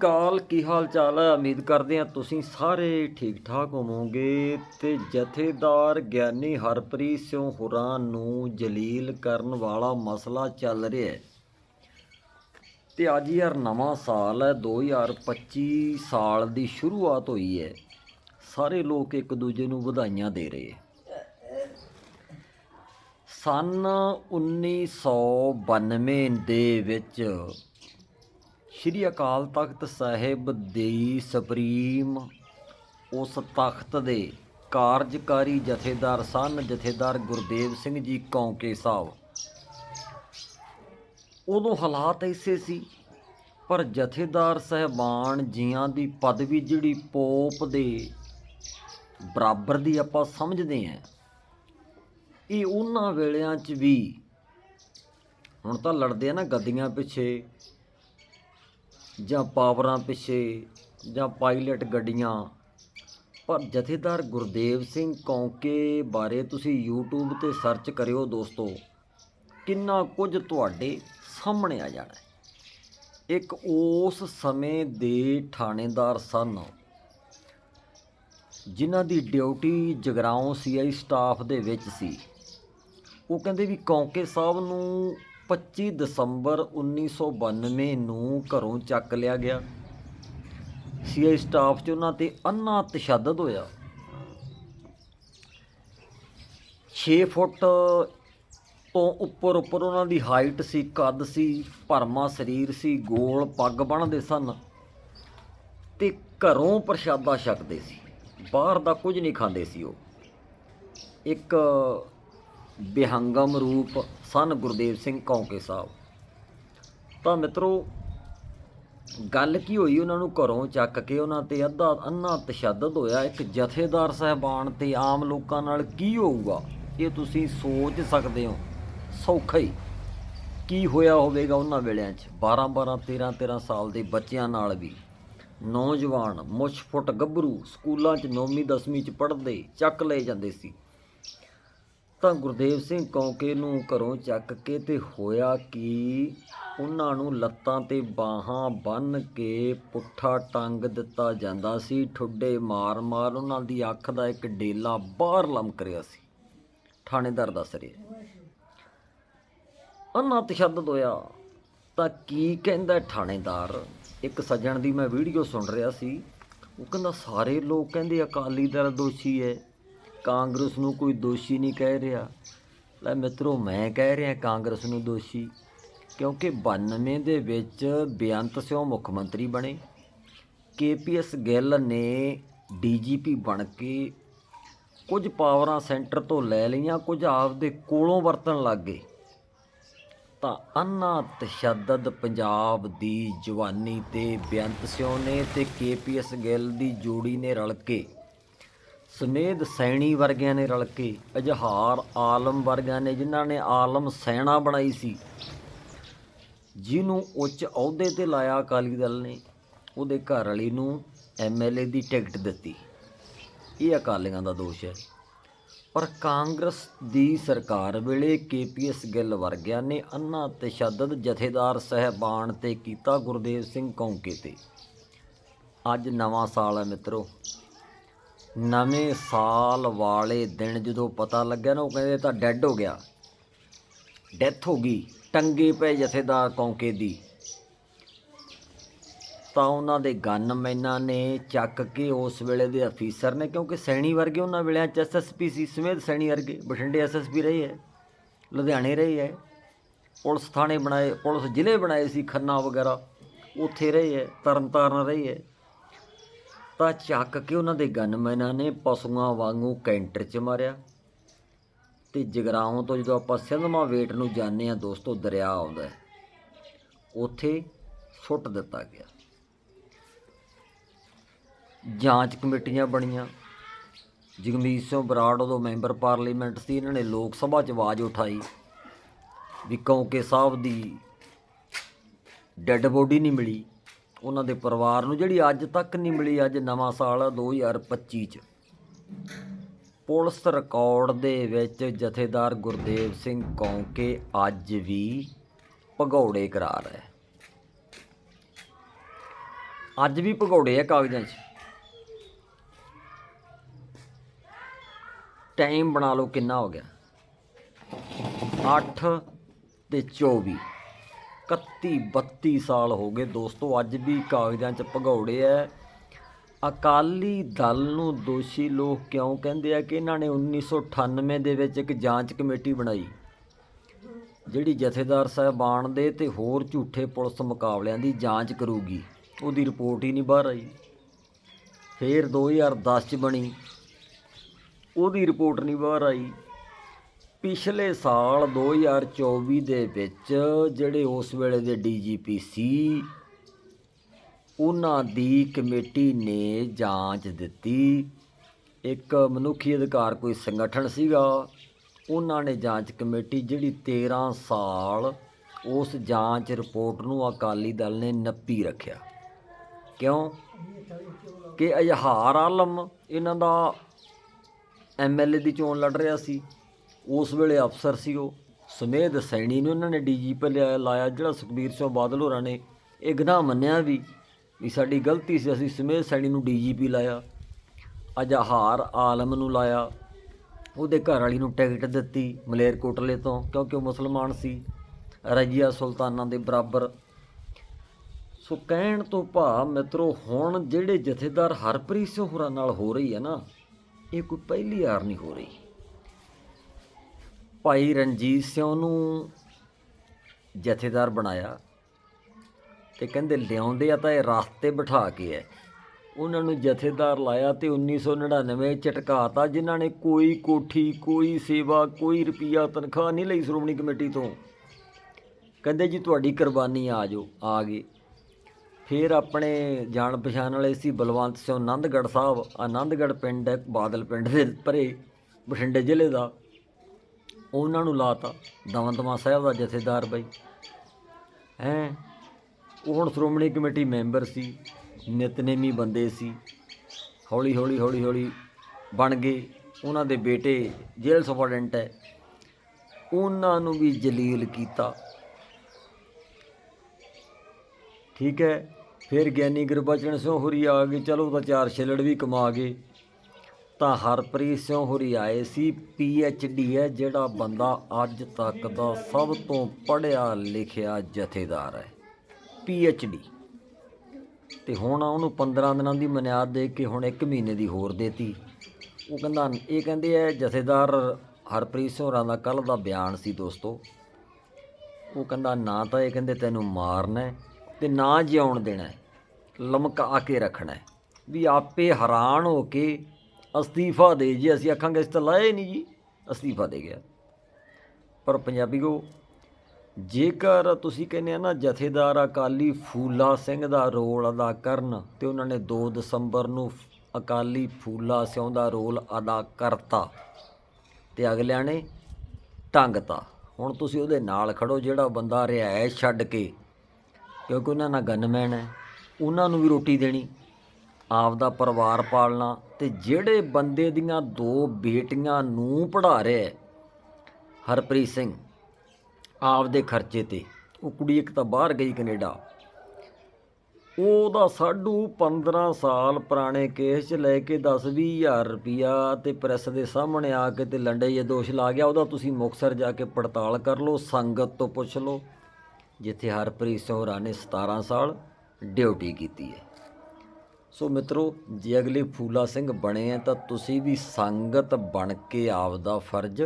ਕਾਲ, ਕੀ ਹਾਲ ਚਾਲ ਹੈ ਉਮੀਦ ਕਰਦੇ ਹਾਂ ਤੁਸੀਂ ਸਾਰੇ ਠੀਕ ਠਾਕ ਹੋਵੋਗੇ ਤੇ ਜਥੇਦਾਰ ਗਿਆਨੀ ਹਰਪ੍ਰੀਤ ਸਿੰਘ ਹੁਰਾਂ ਨੂੰ ਜਲੀਲ ਕਰਨ ਵਾਲਾ ਮਸਲਾ ਚੱਲ ਰਿਹਾ ਹੈ। ਤੇ ਅੱਜ ਯਾਰ ਨਵਾਂ ਸਾਲ ਹੈ 2025 ਸਾਲ ਦੀ ਸ਼ੁਰੂਆਤ ਹੋਈ ਹੈ। ਸਾਰੇ ਲੋਕ ਇੱਕ ਦੂਜੇ ਨੂੰ ਵਧਾਈਆਂ ਦੇ ਰਹੇ ਹੈ। ਸਨ 1992 ਦੇ ਵਿੱਚ ਸ਼੍ਰੀ ਅਕਾਲ ਤਖਤ ਸਾਹਿਬ ਦੇ ਸੁਪਰੀਮ ਉਸ ਤਖਤ ਦੇ ਕਾਰਜਕਾਰੀ ਜਥੇਦਾਰ ਸਨ ਜਥੇਦਾਰ ਗੁਰਦੇਵ ਸਿੰਘ ਜੀ ਕੌਂਕੇ ਸਾਹਿਬ। ਉਦੋਂ ਹਾਲਾਤ ਐਸੇ ਸੀ, ਪਰ ਜਥੇਦਾਰ ਸਹਿਬਾਨ ਜੀਆਂ ਦੀ ਪਦਵੀ ਜਿਹੜੀ ਪੋਪ ਦੇ ਬਰਾਬਰ ਦੀ ਆਪਾਂ ਸਮਝਦੇ ਹਾਂ। ਇਹ ਉਹਨਾਂ ਵੇਲਿਆਂ 'ਚ ਵੀ ਹੁਣ ਤਾਂ ਲੜਦੇ ਆ ਨਾ ਗੱਦੀਆਂ ਪਿੱਛੇ ਜਾਂ ਪਾਵਰਾਂ ਪਿੱਛੇ ਜਾਂ ਪਾਇਲਟ ਗੱਡੀਆਂ। ਪਰ ਜਥੇਦਾਰ ਗੁਰਦੇਵ ਸਿੰਘ ਕੌਂਕੇ ਬਾਰੇ ਤੁਸੀਂ YouTube ਤੇ ਸਰਚ ਕਰਿਓ ਦੋਸਤੋ। ਕਿੰਨਾ ਕੁਝ ਤੁਹਾਡੇ ਸਾਹਮਣੇ ਆ ਜਾਣਾ ਇੱਕ ਉਸ ਸਮੇਂ ਦੇ ਥਾਣੇਦਾਰ ਸਨ, ਜਿਨ੍ਹਾਂ ਦੀ ਡਿਊਟੀ ਜਗਰਾਉਂ ਸੀਆਈ ਸਟਾਫ ਦੇ ਵਿੱਚ ਸੀ। ਉਹ ਕਹਿੰਦੇ ਵੀ ਕੌਂਕੇ ਸਾਹਿਬ ਨੂੰ 25 ਦਸੰਬਰ 1992 ਨੂੰ ਘਰੋਂ ਚੱਕ ਲਿਆ ਗਿਆ। ਸੀਆਈ ਸਟਾਫ 'ਚ ਉਹਨਾਂ ਤੇ ਅੰਨਾ ਤਸ਼ੱਦਦ ਹੋਇਆ। 6 ਫੁੱਟ ਤੋਂ ਉੱਪਰ ਉੱਪਰ ਉਹਨਾਂ ਦੀ ਹਾਈਟ ਸੀ, ਕੱਦ ਸੀ, ਭਰਮਾ ਸਰੀਰ ਸੀ, ਗੋਲ ਪੱਗ ਬੰਨ੍ਹਦੇ ਸਨ ਤੇ ਘਰੋਂ ਪ੍ਰਸ਼ਾਦਾ ਛਕਦੇ ਸੀ। ਬਾਹਰ ਦਾ ਕੁਝ ਨਹੀਂ ਖਾਂਦੇ ਸੀ ਉਹ। ਇੱਕ ਬਿਹੰਗਮ ਰੂਪ ਸਨ ਗੁਰਦੇਵ ਸਿੰਘ ਕੌਂਕੇ ਸਾਹਿਬ। ਤਾਂ ਮਿੱਤਰੋ, ਗੱਲ ਕੀ ਹੋਈ ਉਹਨਾਂ ਨੂੰ ਘਰੋਂ ਚੱਕ ਕੇ ਉਹਨਾਂ ਤੇ ਅੱਧਾ ਅੰਨਾ ਤਸ਼ੱਦਦ ਹੋਇਆ, ਇੱਕ ਜਥੇਦਾਰ ਸਹਿਬਾਨ ਤੇ ਆਮ ਲੋਕਾਂ ਨਾਲ ਕੀ ਹੋਊਗਾ? ਇਹ ਤੁਸੀਂ ਸੋਚ ਸਕਦੇ ਹੋ। ਸੌਖਾ ਹੀ। ਕੀ ਹੋਇਆ ਹੋਵੇਗਾ ਉਹਨਾਂ ਵੇਲਿਆਂ 'ਚ? 12 12 13 13 ਸਾਲ ਦੇ ਬੱਚਿਆਂ ਨਾਲ ਵੀ। ਨੌਜਵਾਨ ਮੁੱਛ ਫੁੱਟ ਗੱਭਰੂ ਸਕੂਲਾਂ 'ਚ 9ਵੀਂ 10ਵੀਂ 'ਚ ਪੜ੍ਹਦੇ, ਚੱਕ ਲਏ ਜਾਂਦੇ ਸੀ। ਤਾਂ ਗੁਰਦੇਵ ਸਿੰਘ ਕੌਂਕੇ ਨੂੰ ਘਰੋਂ ਚੱਕ ਕੇ ਤੇ ਹੋਇਆ ਕਿ? ਉਹਨਾਂ ਨੂੰ ਲੱਤਾਂ ਤੇ ਬਾਹਾਂ ਬੰਨ ਕੇ ਪੁੱਠਾ ਟੰਗ ਦਿੱਤਾ ਜਾਂਦਾ ਸੀ। ਠੁੱਡੇ ਮਾਰ-ਮਾਰ ਉਹਨਾਂ ਦੀ ਅੱਖ ਦਾ ਇੱਕ ਡੇਲਾ ਬਾਹਰ ਲਮਕ ਰਿਹਾ ਸੀ। ਥਾਣੇਦਾਰ ਦੱਸ ਰਿਹਾ ਅੰਨਾ ਤਸ਼ੱਦਦ ਹੋਇਆ। ਤਾਂ ਕੀ ਕਹਿੰਦਾ ਥਾਣੇਦਾਰ? ਇੱਕ ਸੱਜਣ ਦੀ ਮੈਂ ਵੀਡੀਓ ਸੁਣ ਰਿਹਾ ਸੀ। ਉਹ ਕਹਿੰਦਾ, ਸਾਰੇ ਲੋਕ ਕਹਿੰਦੇ ਅਕਾਲੀ ਦਲ ਦੋਸ਼ੀ ਹੈ। ਕਾਂਗਰਸ ਨੂੰ ਕੋਈ ਦੋਸ਼ੀ ਨਹੀਂ ਕਹਿ ਰਿਹਾ। ਲੈ ਮਿੱਤਰੋ, ਮੈਂ ਕਹਿ ਰਿਹਾ ਕਾਂਗਰਸ ਨੂੰ ਦੋਸ਼ੀ, ਕਿਉਂਕਿ 92 ਦੇ ਵਿੱਚ ਬੇਅੰਤ ਸਿੰਘ ਮੁੱਖ ਮੰਤਰੀ ਬਣੇ। ਕੇਪੀਐਸ ਗਿੱਲ ਨੇ ਡੀਜੀਪੀ ਬਣ ਕੇ ਕੁਝ ਪਾਵਰਾਂ ਸੈਂਟਰ ਤੋਂ ਲੈ ਲਈਆਂ, ਕੁਝ ਆਪ ਦੇ ਕੋਲੋਂ ਵਰਤਣ ਲੱਗ ਗਏ। ਤਾਂ ਅੰਨਾ ਤਸ਼ੱਦਦ ਪੰਜਾਬ ਦੀ ਜਵਾਨੀ ਤੇ ਬੇਅੰਤ ਸਿੰਘ ਨੇ ਤੇ ਕੇਪੀਐਸ ਗਿੱਲ ਦੀ ਜੋੜੀ ਨੇ ਰਲ ਕੇ ਸਮੇਧ ਸੈਣੀ ਵਰਗਿਆਂ ਨੇ ਰਲ ਕੇ, ਅਜਹਾਰ ਆਲਮ ਵਰਗਿਆਂ ਨੇ ਜਿਨ੍ਹਾਂ ਨੇ ਆਲਮ ਸੈਣਾ ਬਣਾਈ ਸੀ, ਜਿਹਨੂੰ ਉੱਚ ਅਹੁਦੇ ਤੇ ਲਾਇਆ ਅਕਾਲੀ ਦਲ ਨੇ, ਉਹਦੇ ਘਰ ਵਾਲੀ ਨੂੰ ਐਮਐਲਏ ਦੀ ਟਿਕਟ ਦਿੱਤੀ। ਇਹ ਅਕਾਲੀਆਂ ਦਾ ਦੋਸ਼ ਹੈ। ਪਰ ਕਾਂਗਰਸ ਦੀ ਸਰਕਾਰ ਵੇਲੇ ਕੇਪੀਐਸ ਗਿੱਲ ਵਰਗਿਆਂ ਨੇ ਅੰਨਾ ਤਸ਼ੱਦਦ ਜਥੇਦਾਰ ਸਹਿਬਾਨ ਤੇ ਕੀਤਾ ਗੁਰਦੇਵ ਸਿੰਘ ਕੌਂਕੇ ਤੇ। ਅੱਜ ਨਵਾਂ ਸਾਲ ਹੈ ਮਿੱਤਰੋ। ਨਵੇਂ ਸਾਲ ਵਾਲੇ ਦਿਨ ਜਦੋਂ ਪਤਾ ਲੱਗਿਆ ਨਾ, ਉਹ ਕਹਿੰਦੇ ਤਾਂ ਡੈੱਡ ਹੋ ਗਿਆ। ਡੈਥ ਹੋ ਗਈ, ਟੰਗੇ ਪਏ ਜਥੇਦਾਰ ਕੌਂਕੇ ਦੀ। ਤਾਂ ਉਹਨਾਂ ਦੇ ਗਨਮੈਨਾਂ ਨੇ ਚੱਕ ਕੇ ਉਸ ਵੇਲੇ ਦੇ ਅਫੀਸਰ ਨੇ, ਕਿਉਂਕਿ ਸੈਣੀ ਵਰਗੇ ਉਹਨਾਂ ਵੇਲਿਆਂ ਚ ਐਸਐਸਪੀ ਸੀ, ਸਮੇਤ ਸੈਣੀ ਵਰਗੇ, ਬਠਿੰਡੇ ਐਸਐਸਪੀ ਰਹੇ ਹੈ, ਲੁਧਿਆਣੇ ਰਹੇ ਹੈ। ਪੁਲਿਸ ਥਾਣੇ ਬਣਾਏ, ਪੁਲਿਸ ਜ਼ਿਲ੍ਹੇ ਬਣਾਏ ਸੀ, ਖੰਨਾ ਵਗੈਰਾ, ਉੱਥੇ ਰਹੇ ਹੈ, ਤਰਨਤਾਰਨ ਰਹੇ ਹੈ। ਤਾਂ ਚੱਕ ਕੇ ਉਹਨਾਂ ਦੇ ਗਨਮੈਨਾਂ ਨੇ ਪਸ਼ੂਆਂ ਵਾਂਗੂ ਕੈਂਟਰ 'ਚ ਮਾਰਿਆ। ਤੇ ਜਗਰਾਉਂ ਤੋਂ ਜਦੋਂ ਆਪਾਂ ਸਿੰਧਮਾ ਵੇਟ ਨੂੰ ਜਾਂਦੇ ਆ ਦੋਸਤੋ, ਦਰਿਆ ਆਉਂਦਾ ਉੱਥੇ ਸੁੱਟ ਦਿੱਤਾ ਗਿਆ। ਜਾਂਚ ਕਮੇਟੀਆਂ ਬਣੀਆਂ। ਜਗਮੀਤ ਸਿੰਘ ਬਰਾੜ ਉਦੋਂ ਮੈਂਬਰ ਪਾਰਲੀਮੈਂਟ ਸੀ, ਇਹਨਾਂ ਨੇ ਲੋਕ ਸਭਾ 'ਚ ਆਵਾਜ਼ ਉਠਾਈ ਵੀ ਕੌਂਕੇ ਸਾਹਿਬ ਦੀ ਡੈੱਡ ਬੋਡੀ ਨਹੀਂ ਮਿਲੀ। ਉਹਨਾਂ ਦੇ ਪਰਿਵਾਰ ਨੂੰ, ਜਿਹੜੀ ਅੱਜ ਤੱਕ ਨਹੀਂ ਮਿਲੀ, ਅੱਜ ਨਵਾਂ ਸਾਲ ਆ 2025 ਚ। ਪੁਲਿਸ ਰਿਕਾਰਡ ਦੇ ਵਿੱਚ ਜਥੇਦਾਰ ਗੁਰਦੇਵ ਸਿੰਘ ਕੌਂਕੇ ਅੱਜ ਵੀ ਭਗੌੜੇ ਕਰਾਰ ਹੈ। ਅੱਜ ਵੀ ਭਗੌੜੇ ਆ ਕਾਗਜ਼ਾਂ 'ਚ। ਟਾਈਮ ਬਣਾ ਲਓ ਕਿੰਨਾ ਹੋ ਗਿਆ। 8 ਤੇ 24 31 32 ਸਾਲ ਹੋ ਗਏ ਦੋਸਤੋ, ਅੱਜ ਵੀ ਕਾਗਜ਼ਾਂ 'ਚ ਭਗੌੜੇ ਐ। ਅਕਾਲੀ ਦਲ ਨੂੰ ਦੋਸ਼ੀ ਲੋਕ ਕਿਉਂ ਕਹਿੰਦੇ ਆ ਕਿ ਇਹਨਾਂ ਨੇ 1998 ਦੇ ਵਿੱਚ ਇੱਕ ਜਾਂਚ ਕਮੇਟੀ ਬਣਾਈ, ਜਿਹੜੀ ਜਥੇਦਾਰ ਸਾਹਿਬਾਨ ਦੇ ਤੇ ਹੋਰ ਝੂਠੇ ਪੁਲਿਸ ਮੁਕਾਬਲਿਆਂ ਦੀ ਜਾਂਚ ਕਰੂਗੀ। ਉਹਦੀ ਰਿਪੋਰਟ ਹੀ ਨਹੀਂ ਬਾਹਰ ਆਈ। ਫਿਰ 2010 ਚ ਬਣੀ। ਉਹਦੀ ਰਿਪੋਰਟ ਨਹੀਂ ਬਾਹਰ ਆਈ। ਪਿਛਲੇ ਸਾਲ 2024 ਦੇ ਵਿੱਚ ਜਿਹੜੇ ਉਸ ਵੇਲੇ ਦੇ ਡੀਜੀਪੀ ਸੀ, ਉਹਨਾਂ ਦੀ ਕਮੇਟੀ ਨੇ ਜਾਂਚ ਦਿੱਤੀ। ਇੱਕ ਮਨੁੱਖੀ ਅਧਿਕਾਰ ਕੋਈ ਸੰਗਠਨ ਸੀਗਾ, ਉਹਨਾਂ ਨੇ ਜਾਂਚ ਕਮੇਟੀ ਜਿਹੜੀ 13 ਸਾਲ ਉਸ ਜਾਂਚ ਰਿਪੋਰਟ ਨੂੰ ਅਕਾਲੀ ਦਲ ਨੇ ਨੱਪੀ ਰੱਖਿਆ। ਕਿਉਂ? ਕਿ ਅਜਹਾਰ ਆਲਮ ਇਹਨਾਂ ਦਾ ਐਮਐਲਏ ਦੀ ਚੋਣ ਲੜ ਰਿਹਾ ਸੀ। ਉਸ ਵੇਲੇ ਅਫਸਰ ਸੀ ਉਹ। ਸੁਮੇਧ ਸੈਣੀ ਨੂੰ ਉਹਨਾਂ ਨੇ ਡੀਜੀਪੀ ਲਾਇਆ, ਜਿਹੜਾ ਸੁਖਬੀਰ ਸਿੰਘ ਬਾਦਲ ਹੋਰਾਂ ਨੇ ਇਹ ਗੁਨਾਹ ਮੰਨਿਆ ਵੀ ਵੀ ਸਾਡੀ ਗਲਤੀ ਸੀ, ਅਸੀਂ ਸੁਮੇਧ ਸੈਣੀ ਨੂੰ ਡੀਜੀਪੀ ਲਾਇਆ। ਅਜਹਾਰ ਆਲਮ ਨੂੰ ਲਾਇਆ। ਉਹਦੇ ਘਰ ਵਾਲੀ ਨੂੰ ਟਿਕਟ ਦਿੱਤੀ ਮਲੇਰਕੋਟਲੇ ਤੋਂ, ਕਿਉਂਕਿ ਉਹ ਮੁਸਲਮਾਨ ਸੀ। ਰਜੀਆ ਸੁਲਤਾਨਾਂ ਦੇ ਬਰਾਬਰ। ਸੋ ਕਹਿਣ ਤੋਂ ਭਾਵ ਮਿੱਤਰੋ, ਹੁਣ ਜਿਹੜੇ ਜਥੇਦਾਰ ਹਰਪ੍ਰੀਤ ਸਿੰਘ ਹੋਰਾਂ ਨਾਲ ਹੋ ਰਹੀ ਹੈ ਨਾ, ਇਹ ਕੋਈ ਪਹਿਲੀ ਵਾਰ ਨਹੀਂ ਹੋ ਰਹੀ। ਭਾਈ ਰਣਜੀਤ ਸਿੰਘ ਨੂੰ ਜਥੇਦਾਰ ਬਣਾਇਆ ਤੇ ਕਹਿੰਦੇ ਲਿਆਉਂਦੇ ਆ ਤਾਂ ਇਹ ਰਾਸਤੇ ਬਿਠਾ ਕੇ ਐ। ਉਹਨਾਂ ਨੂੰ ਜਥੇਦਾਰ ਲਾਇਆ ਤੇ 1999 ਝਟਕਾਤਾ, ਜਿਨ੍ਹਾਂ ਨੇ ਕੋਈ ਕੋਠੀ, ਕੋਈ ਸੇਵਾ, ਕੋਈ ਰੁਪਿਆ ਤਨਖਾਹ ਨਹੀਂ ਲਈ ਸ਼੍ਰੋਮਣੀ ਕਮੇਟੀ ਤੋਂ। ਕਹਿੰਦੇ ਜੀ ਤੁਹਾਡੀ ਕੁਰਬਾਨੀ ਆ ਜਾਓ, ਆ ਗਏ। ਫਿਰ ਆਪਣੇ ਜਾਣ ਪਛਾਣ ਵਾਲੇ ਸੀ ਬਲਵੰਤ ਸਿੰਘ, ਆਨੰਦਗੜ੍ਹ ਸਾਹਿਬ, ਆਨੰਦਗੜ੍ਹ ਪਿੰਡ ਹੈ, ਬਾਦਲ ਪਿੰਡ ਦੇ ਪਰੇ, ਬਠਿੰਡੇ ਜ਼ਿਲ੍ਹੇ ਦਾ। ਉਹਨਾਂ ਨੂੰ ਲਾਤਾ ਦਮਦਮਾ ਸਾਹਿਬ ਦਾ ਜਥੇਦਾਰ ਬਈ। ਹੈਂ? ਉਹ ਹੁਣ ਸ਼੍ਰੋਮਣੀ ਕਮੇਟੀ ਮੈਂਬਰ ਸੀ, ਨਿਤਨੇਮੀ ਬੰਦੇ ਸੀ। ਹੌਲੀ ਹੌਲੀ ਹੌਲੀ ਹੌਲੀ ਬਣ ਗਏ। ਉਹਨਾਂ ਦੇ ਬੇਟੇ ਜੇਲ੍ਹ ਸੁਪਰਡੈਂਟ ਹੈ। ਉਹਨਾਂ ਨੂੰ ਵੀ ਜਲੀਲ ਕੀਤਾ। ਠੀਕ ਹੈ? ਫਿਰ ਗਿਆਨੀ ਗੁਰਬਚਨ ਸਿੰਘ ਹੋਰੀ ਆ ਗਏ। ਚਲੋ ਤਾਂ ਚਾਰ ਛਿਲੜ ਵੀ ਕਮਾ ਗਏ। ਤਾਂ ਹਰਪ੍ਰੀਤ ਸਿੰਘ ਹੋਰੀ ਆਏ ਸੀ ਪੀ ਐਚ ਡੀ ਹੈ ਜਿਹੜਾ ਬੰਦਾ ਅੱਜ ਤੱਕ ਦਾ ਸਭ ਤੋਂ ਪੜ੍ਹਿਆ ਲਿਖਿਆ ਜਥੇਦਾਰ ਹੈ ਪੀ ਐਚ ਡੀ ਤੇ ਹੁਣ ਉਹਨੂੰ 15 ਦਿਨਾਂ ਦੀ ਮਨਿਆਦ ਦੇ ਕੇ ਹੁਣ 1 ਮਹੀਨੇ ਦੀ ਹੋਰ ਦੇਤੀ। ਉਹ ਕਹਿੰਦਾ ਇਹ ਕਹਿੰਦੇ ਆ ਜਥੇਦਾਰ ਹਰਪ੍ਰੀਤ ਸਿੰਘ ਹੋਰਾਂ ਦਾ ਕੱਲ ਦਾ ਬਿਆਨ ਸੀ ਦੋਸਤੋ। ਉਹ ਕਹਿੰਦਾ ਨਾ ਤਾਂ ਇਹ ਕਹਿੰਦੇ ਤੈਨੂੰ ਮਾਰਨਾ ਹੈ ਤੇ ਨਾ ਜਿਉਣ ਦੇਣਾ ਹੈ, ਲਮਕਾ ਕੇ ਰੱਖਣਾ ਵੀ ਆਪੇ ਹੈਰਾਨ ਹੋ ਕੇ ਅਸਤੀਫਾ ਦੇ ਜੇ ਅਸੀਂ ਆਖਾਂਗੇ ਅਸੀਂ ਤਾਂ ਲਾਏ ਨਹੀਂ ਜੀ, ਅਸਤੀਫਾ ਦੇ ਗਿਆ। ਪਰ ਪੰਜਾਬੀਓ, ਜੇਕਰ ਤੁਸੀਂ ਕਹਿੰਦੇ ਆ ਨਾ, ਜਥੇਦਾਰ ਅਕਾਲੀ ਫੂਲਾ ਸਿੰਘ ਦਾ ਰੋਲ ਅਦਾ ਕਰਨ ਤੇ ਉਹਨਾਂ ਨੇ 2 ਦਸੰਬਰ ਨੂੰ ਅਕਾਲੀ ਫੂਲਾ ਸਿੰਘ ਦਾ ਰੋਲ ਅਦਾ ਕਰਤਾ ਤੇ ਅਗਲਿਆਂ ਨੇ ਟੰਗਤਾ, ਹੁਣ ਤੁਸੀਂ ਉਹਦੇ ਨਾਲ ਖੜੋ, ਜਿਹੜਾ ਬੰਦਾ ਰਿਹਾਇਸ਼ ਛੱਡ ਕੇ, ਕਿਉਂਕਿ ਉਹਨਾਂ ਨਾਲ ਗਨਮੈਨ ਹੈ, ਉਹਨਾਂ ਨੂੰ ਵੀ ਰੋਟੀ ਦੇਣੀ। ਆਪਦਾ ਪਰਿਵਾਰ ਪਾਲਣਾ ਤੇ ਜਿਹੜੇ ਬੰਦੇ ਦੀਆਂ ਦੋ ਬੇਟੀਆਂ ਨੂੰ ਪੜ੍ਹਾ ਰਿਹਾ ਹਰਪ੍ਰੀਤ ਸਿੰਘ, ਆਪਦੇ ਖਰਚੇ ਤੇ। ਉਹ ਕੁੜੀ ਇੱਕ ਤਾਂ ਬਾਹਰ ਗਈ ਕੈਨੇਡਾ। ਉਹਦਾ ਸਾਡੂ 15 ਸਾਲ ਪੁਰਾਣੇ ਕੇਸ 'ਚ ਲੈ ਕੇ 10 ਹਜ਼ਾਰ ਰੁਪਿਆ ਤੇ ਪ੍ਰੈਸ ਦੇ ਸਾਹਮਣੇ ਆ ਕੇ ਤੇ ਲੰਡੇ ਜੇ ਦੋਸ਼ ਲਾ ਗਿਆ। ਉਹਦਾ ਤੁਸੀਂ ਮੁਕਤਸਰ ਜਾ ਕੇ ਪੜਤਾਲ ਕਰ ਲਓ, ਸੰਗਤ ਤੋਂ ਪੁੱਛ ਲਓ, ਜਿੱਥੇ ਹਰਪ੍ਰੀਤ ਸਿੰਘ ਹੋਰਾਂ ਨੇ 17 ਸਾਲ ਡਿਊਟੀ ਕੀਤੀ ਹੈ। ਸੋ ਮਿੱਤਰੋ, ਜੇ ਅਗਲੇ ਫੂਲਾ ਸਿੰਘ ਬਣੇ ਆ ਤਾਂ ਤੁਸੀਂ ਵੀ ਸੰਗਤ ਬਣ ਕੇ ਆਪਦਾ ਫਰਜ਼